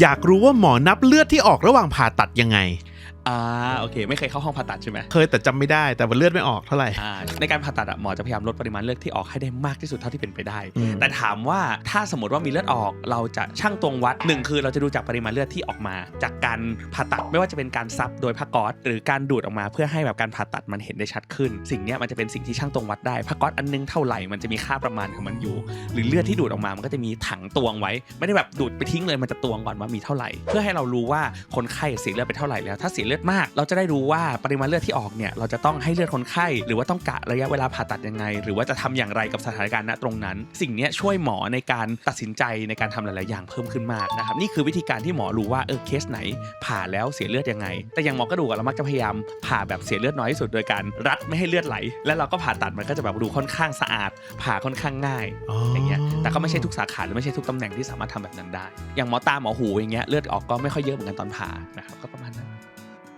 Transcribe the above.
อยากรู้ว่าหมอนับเลือดที่ออกระหว่างผ่าตัดยังไง อ่าโอเค ไม่เคยเข้าห้องผ่าตัดใช่ไหมเคยแต่จำไม่ได้แต่ว่าเลือดไม่ออกเท่าไหร่ อ่าในการผ่าตัดอะหมอจะพยายามลดปริมาณเลือดที่ออกให้ได้มากที่สุดเท่าที่เป็นไปได้ อืม แต่ถามว่าถ้าสมมติว่ามีเลือดออก เราจะชั่งตวงวัดหนึ่งคือเราจะดูจากปริมาณเลือดที่ออกมา จากการผ่าตัดไม่ว่าจะเป็นการซับโดยผ้าก๊อซหรือการดูดออกมาเพื่อให้แบบการผ่าตัดมันเห็นได้ชัดขึ้น สิ่งเนี้ยมันจะเป็นสิ่งที่ชั่งตวงวัดได้ผ้าก๊อซอันนึงเท่าไหร่มันจะมีค่าประมาณของมันอยู่ หรือเลือดที่ดูดออกมา มันก็จะมีถังตวงไว้ ไม่ได้แบบดูดไปทิ้งเลย มันจะตวงก่อนว่ามีเท่าไหร่ เพื่อให้เรารู้ว่าคนไข้เสียเลือดไปเท่าไหร่แล้ว ถ้าเสียเลือดมาก เราจะได้รู้ว่าปริมาณเลือดที่ออกเนี่ยเราจะต้องให้เลือดคนไข้ หรือว่าต้องกะระยะเวลาผ่าตัดยังไง หรือว่าจะทำอย่างไรกับสถานการณ์ณตรงนั้น สิ่งเนี้ยช่วยหมอในการตัดสินใจในการทำหลาย ๆ อย่างเพิ่มขึ้นมากนะครับนี่คือวิธีการที่หมอรู้ว่าเออเคสไหน ผ่าแล้วเสียเลือดยังไง แต่อย่างหมอกระดูกอะเรามักจะพยายามผ่าแบบเสียเลือดน้อยที่สุดโดยการรัดไม่ให้เลือดไหล แล้วเราก็ผ่าตัดมันก็จะแบบดูค่อนข้างสะอาด ผ่าค่อนข้างง่ายอย่างเงี้ยแต่ก็ไม่ใช่ทุกสาขาหรือไม่ใช่ทุกตำแหน่งที่สามารถทำแบบนั้นได้ อย่างหมอตาหมอหูอย่างเงี้ยเลือดออกก็ไม่ค่อยเยอะเหมือนกันตอนผ่านะครับก็ประมาณนั้น